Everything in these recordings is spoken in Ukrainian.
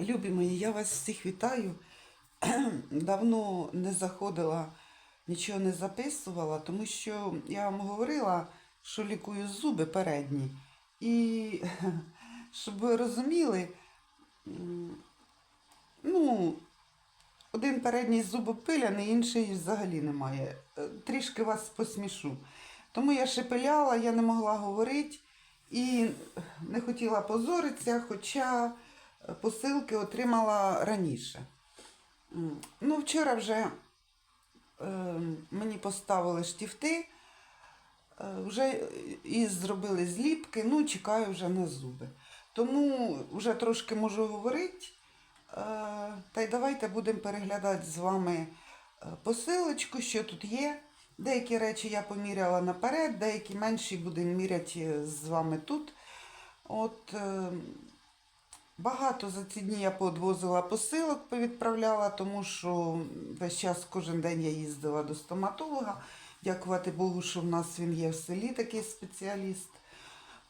Любі мої, я вас всіх вітаю. Давно не заходила, нічого не записувала, тому що я вам говорила, що лікую зуби передні. І щоб ви розуміли, ну, один передній зуб опиляний, інший взагалі немає. Е, Трішки вас посмішу. Тому я шепеляла, я не могла говорити і не хотіла позоритися, хоча посилки отримала раніше. Ну, вчора вже е, мені поставили штифти, е, вже і зробили зліпки, ну, чекаю вже на зуби. Тому вже трошки можу говорити. Е, Та й давайте будемо переглядати з вами посилочку, що тут є. Деякі речі я поміряла наперед, деякі менші будемо міряти з вами тут. От багато за ці дні я подвозила посилок, повідправляла, тому що весь час кожен день я їздила до стоматолога. Дякувати Богу, що в нас він є в селі такий спеціаліст.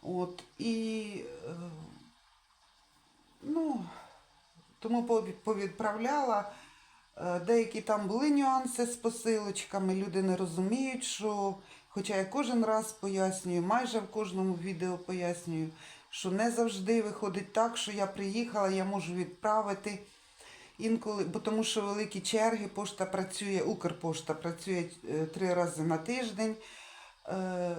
От, і е, ну, тому повідправляла. Е, Деякі там були нюанси з посилочками, люди не розуміють, що, хоча я кожен раз пояснюю, майже в кожному відео пояснюю, що не завжди виходить так, що я приїхала, я можу відправити інколи, бо тому що великі черги, пошта працює, Укрпошта працює е, три рази на тиждень. Е,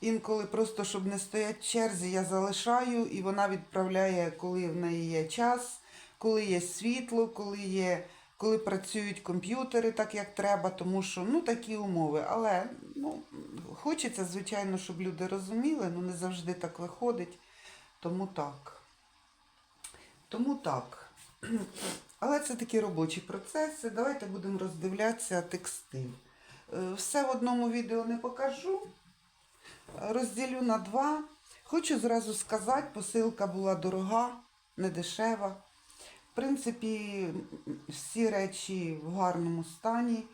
Інколи просто, щоб не стояти в черзі, я залишаю і вона відправляє, коли в неї є час, коли є світло, коли є, коли працюють комп'ютери так, як треба, тому що ну такі умови. Але ну, хочеться, звичайно, щоб люди розуміли, ну не завжди так виходить. Тому так. Тому так. Але це такі робочі процеси. Давайте будемо роздивлятися текстиль. Е, Все в одному відео не покажу. Розділю на два. Хочу зразу сказати, посилка була дорога, не дешева. В принципі, всі речі в гарному стані.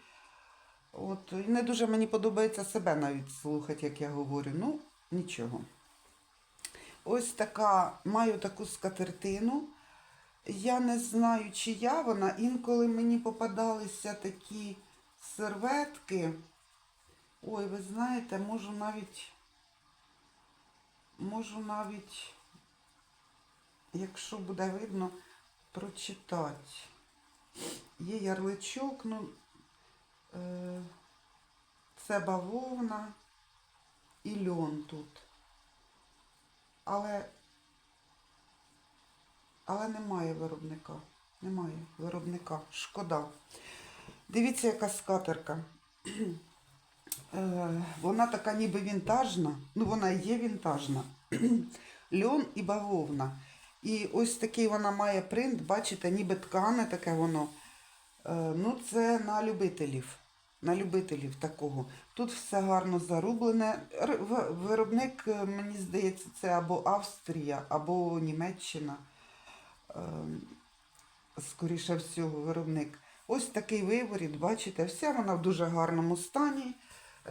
От, не дуже мені подобається себе навіть слухати, як я говорю. Ну, нічого. Ось така, маю таку скатертину. Я не знаю, чия вона. Інколи мені попадалися такі серветки. Ой, ви знаєте, можу навіть, можу навіть, якщо буде видно, прочитати. Є ярличок, ну, це бавовна і льон тут. Але, але немає виробника. Немає виробника. Шкода. Дивіться, яка скатерка. Е, Вона така ніби вінтажна, ну вона є вінтажна. Льон і бавовна. І ось такий вона має принт, бачите, ніби ткане таке воно. Е, Ну, це на любителів. На любителів такого. Тут все гарно зарублене. Виробник, е, мені здається, це або Австрія, або Німеччина. Е, Скоріше всього, виробник. Ось такий виворіт, бачите, вся вона в дуже гарному стані.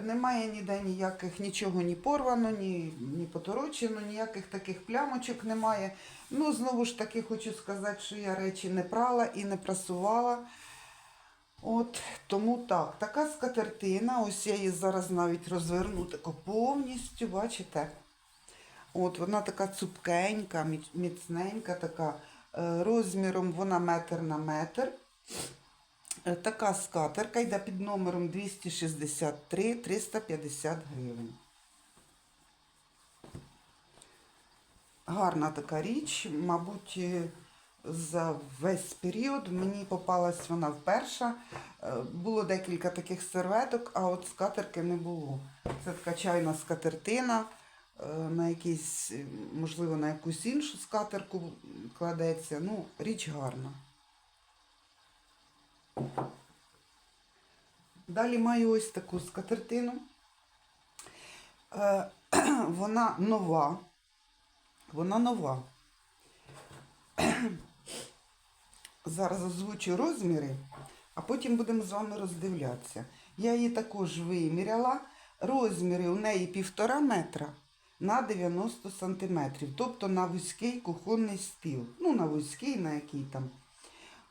Немає ніде ніяких, нічого ні порвано, ні, ні поторочено, ніяких таких плямочок немає. Ну, знову ж таки, хочу сказати, що я речі не прала і не прасувала. От, тому так, така скатертина, ось я її зараз навіть розверну тако повністю, бачите? От, вона така цупкенька, міцненька, така, е, розміром вона метр на метр. Е, Така скатерка йде під номером 263 350 гривень. Гарна така річ, мабуть, е, за весь період мені попалась вона вперше. Е, Було декілька таких серветок, а от скатерки не було. Це така чайна скатертина, е, на якийсь, можливо, на якусь іншу скатерку кладеться. Ну, річ гарна. Далі маю ось таку скатертину. Е, Вона нова. Вона нова. Зараз озвучу розміри, а потім будемо з вами роздивлятися. Я її також виміряла. Розміри у неї півтора метра. на 90 см, тобто на вузький кухонний стіл. Ну, на вузький, на який там.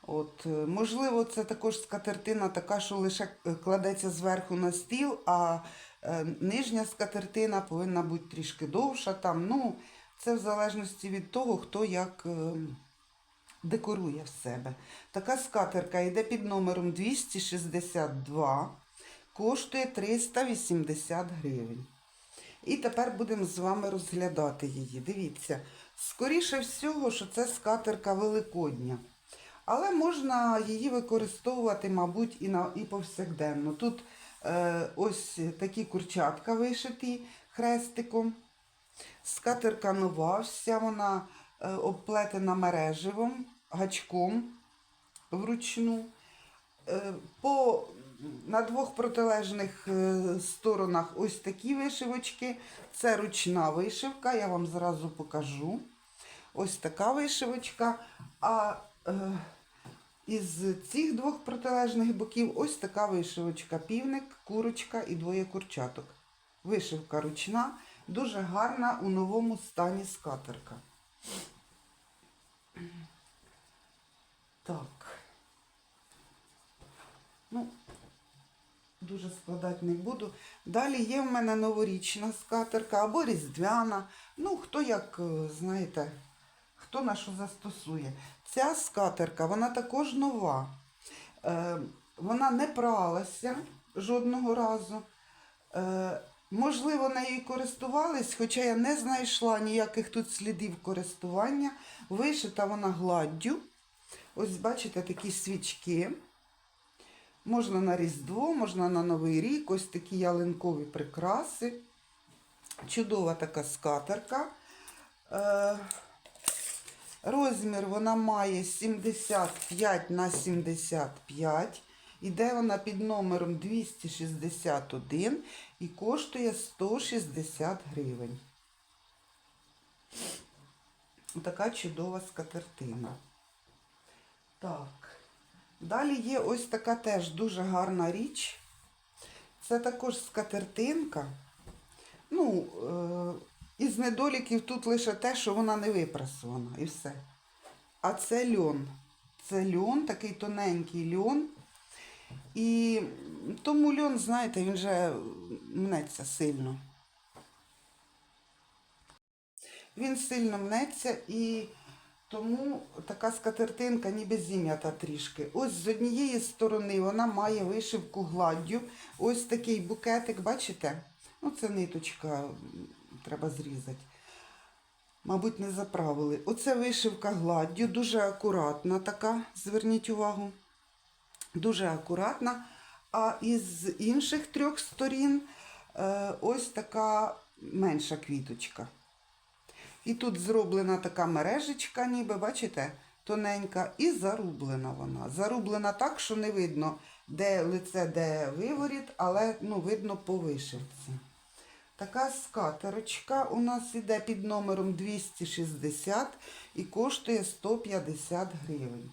От, е, можливо, це також скатертина така, що лише е, кладеться зверху на стіл, а е, нижня скатертина повинна бути трішки довша. Там, ну, це в залежності від того, хто як е, декорує в себе. Така скатерка йде під номером 262, коштує 380 гривень. І тепер будемо з вами розглядати її. Дивіться, скоріше всього, що це скатерка великодня. Але можна її використовувати, мабуть, і, на, і повсякденно. Тут е, ось такі курчатка вишиті хрестиком. Скатерка нова, вся вона обплетена мереживом, гачком вручну. Е, по, на двох протилежних е, сторонах ось такі вишивочки. Це ручна вишивка, я вам зразу покажу. Ось така вишивочка. А е, із цих двох протилежних боків ось така вишивочка. Півник, курочка і двоє курчаток. Вишивка ручна, дуже гарна у новому стані скатерка. Так. Ну, дуже складати не буду. Далі є в мене новорічна скатерка або різдвяна. Ну, хто як, е, знаєте, хто на що застосує. Ця скатерка, вона також нова. Е, вона не пралася жодного разу. Е, можливо, нею користувались, хоча я не знайшла ніяких тут слідів користування. Вишита вона гладдю. Ось бачите такі свічки. Можна на Різдво, можна на Новий рік, ось такі ялинкові прикраси. Чудова така скатерка. Е, розмір вона має 75 на 75. Іде вона під номером 261 і коштує 160 гривень. Така чудова скатертина. Так. Далі є ось така теж дуже гарна річ. Це також скатертинка. Ну, е, із недоліків тут лише те, що вона не випрасована і все. А це льон. Це льон, такий тоненький льон. І тому льон, знаєте, він вже мнеться сильно. Він сильно мнеться і тому така скатертинка ніби зім'ята трішки. Ось з однієї сторони вона має вишивку гладдю. Ось такий букетик, бачите? Ну, це ниточка, треба зрізати. Мабуть, не заправили. Оце вишивка гладдю, дуже акуратна така, зверніть увагу. Дуже акуратна. А із інших трьох сторін е, ось така менша квіточка. І тут зроблена така мережечка, ніби, бачите, тоненька, і зарублена вона. Зарублена так, що не видно, де лице, де виворіт, але ну, видно по вишивці. Така скатерочка у нас іде під номером 260 і коштує 150 гривень.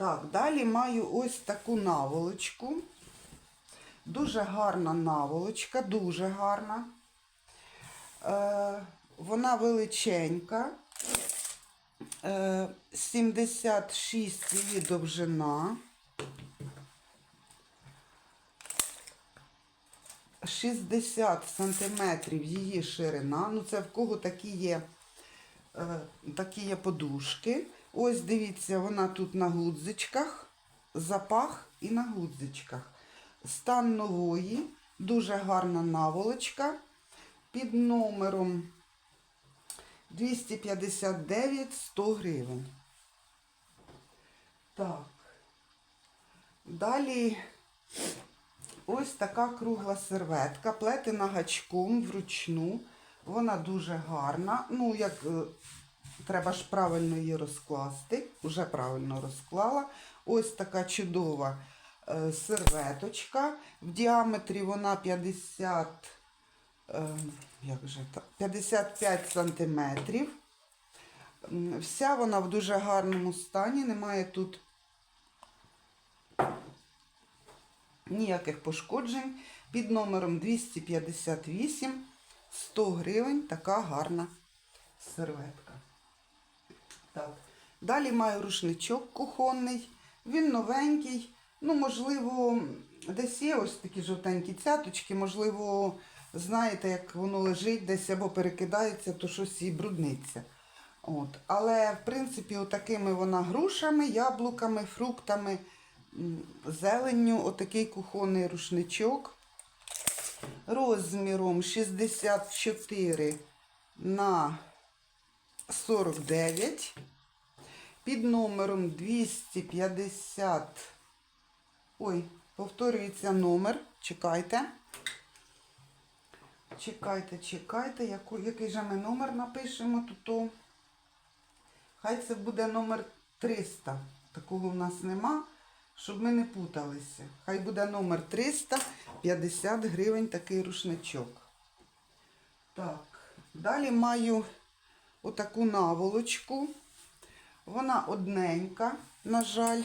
Так, далі маю ось таку наволочку. Дуже гарна наволочка, дуже гарна. Е, вона величенька. Е, 76 її довжина. 60 сантиметрів її ширина. Ну, це в кого такі є, е, такі є подушки. Ось дивіться, вона тут на гудзичках, запах і на гудзичках. Стан нової, дуже гарна наволочка під номером 259 100 гривень. Так. Далі ось така кругла серветка, плетена гачком вручну. Вона дуже гарна. Ну, як е, треба ж правильно її розкласти. Уже правильно розклала. Ось така чудова е, серветочка. В діаметрі вона 50, е, як же 55 сантиметрів. Вся вона в дуже гарному стані, немає тут ніяких пошкоджень. Під номером 258 100 гривень така гарна серветка. Так. Далі маю рушничок кухонний. Він новенький. Ну, можливо, десь є ось такі жовтенькі цяточки, можливо, знаєте, як воно лежить десь або перекидається, то щось і брудниться. От. Але, в принципі, отакими вона грушами, яблуками, фруктами, зеленню, отакий кухонний рушничок. Розміром 64 на 49 під номером 250. Ой, повторюється номер. Чекайте. Чекайте, чекайте, яку, який же ми номер напишемо тут. то. Хай це буде номер 300. Такого в нас нема, щоб ми не путалися. Хай буде номер 350 гривень такий рушничок. Так, далі маю отаку наволочку. Вона одненька, на жаль,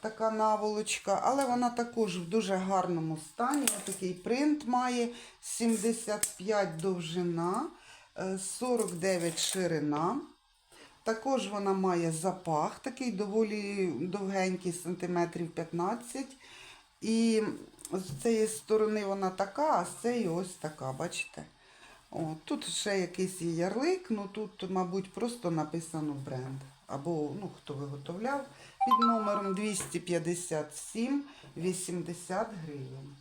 така наволочка, але вона також в дуже гарному стані. Такий принт має 75 довжина, е, 49 ширина. Також вона має запах, такий доволі довгенький, сантиметрів 15. І з цієї сторони вона така, а з цієї ось така, бачите? О, тут ще якийсь ярлик, ну тут, мабуть, просто написано бренд. Або ну, хто виготовляв під номером 257 80 гривень.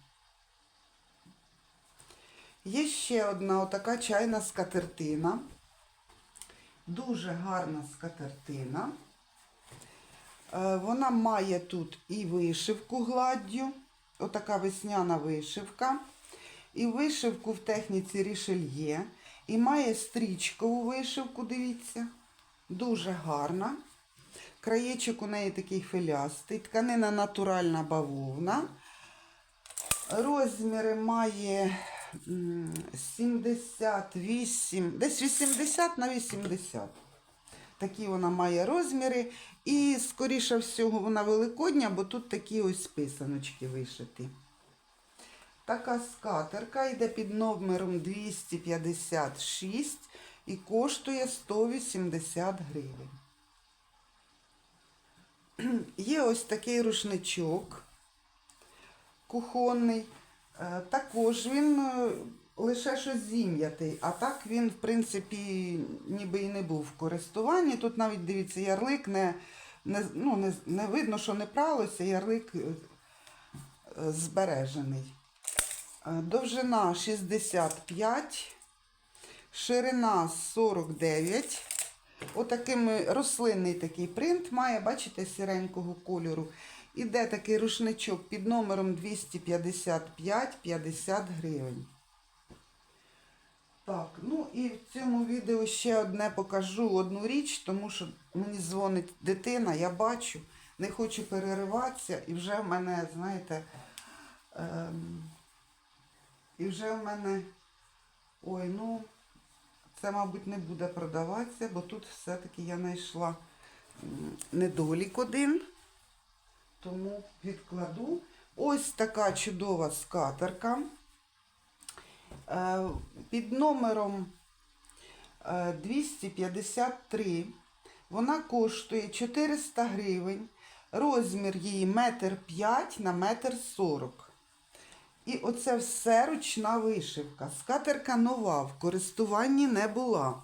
Є ще одна отака чайна скатертина. Дуже гарна скатертина. Е, Вона має тут і вишивку гладдю, отака весняна вишивка. І вишивку в техніці рішельє. І має стрічкову вишивку, дивіться. Дуже гарна. Краєчок у неї такий філястий. Тканина натуральна бавовна. Розміри має 78, десь 80 на 80. Такі вона має розміри. І, скоріше всього, вона великодня, бо тут такі ось писаночки вишиті. Така скатерка йде під номером 256 і коштує 180 гривень. Є ось такий рушничок кухонний. Е, Також він е, лише щось зім'ятий, а так він, в принципі, ніби і не був в користуванні. Тут навіть дивіться, ярлик не, не, ну, не, не видно, що не пралося, ярлик е, збережений. Е, Довжина 65, ширина 49. Отаким рослинний такий принт має, бачите, сіренького кольору. Іде такий рушничок під номером 255 50 гривень. Так, ну і в цьому відео ще одне покажу одну річ, тому що мені дзвонить дитина, я бачу, не хочу перериватися, і вже в мене, знаєте, ем, і вже в мене, ой, ну, це, мабуть, не буде продаватися, бо тут все-таки я знайшла недолік один. Тому відкладу. Ось така чудова скатерка. Е, Під номером е, 253 вона коштує 400 гривень. Розмір її метр 5 на метр 40. І оце все ручна вишивка. Скатерка нова, в користуванні не була.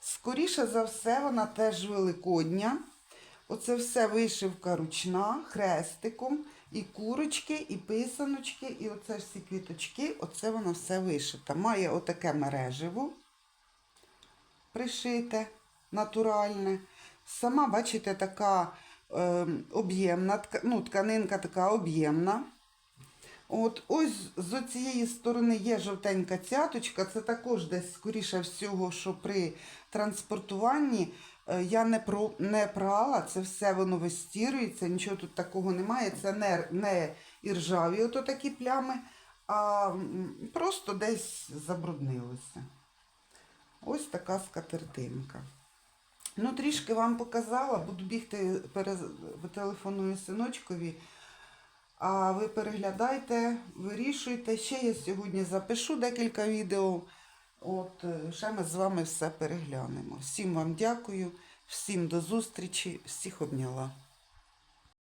Скоріше за все, вона теж великодня. Оце все вишивка ручна, хрестиком, і курочки, і писаночки, і оце всі квіточки, оце воно все вишите. Має отаке мереживо пришите, натуральне. Сама, бачите, така е, об'ємна, ну, тканинка така об'ємна. От ось з цієї сторони є жовтенька цяточка. Це також десь, скоріше всього, що при транспортуванні е, я не, про, не прала, це все воно вистірюється, нічого тут такого немає. Це не, не іржаві ото такі плями, а просто десь забруднилося. Ось така скатертинка. Ну, трішки вам показала, буду бігти, перетелефоную синочкові. А ви переглядайте, вирішуйте. Ще я сьогодні запишу декілька відео. От, е, ще ми з вами все переглянемо. Всім вам дякую, всім до зустрічі, всіх обняла.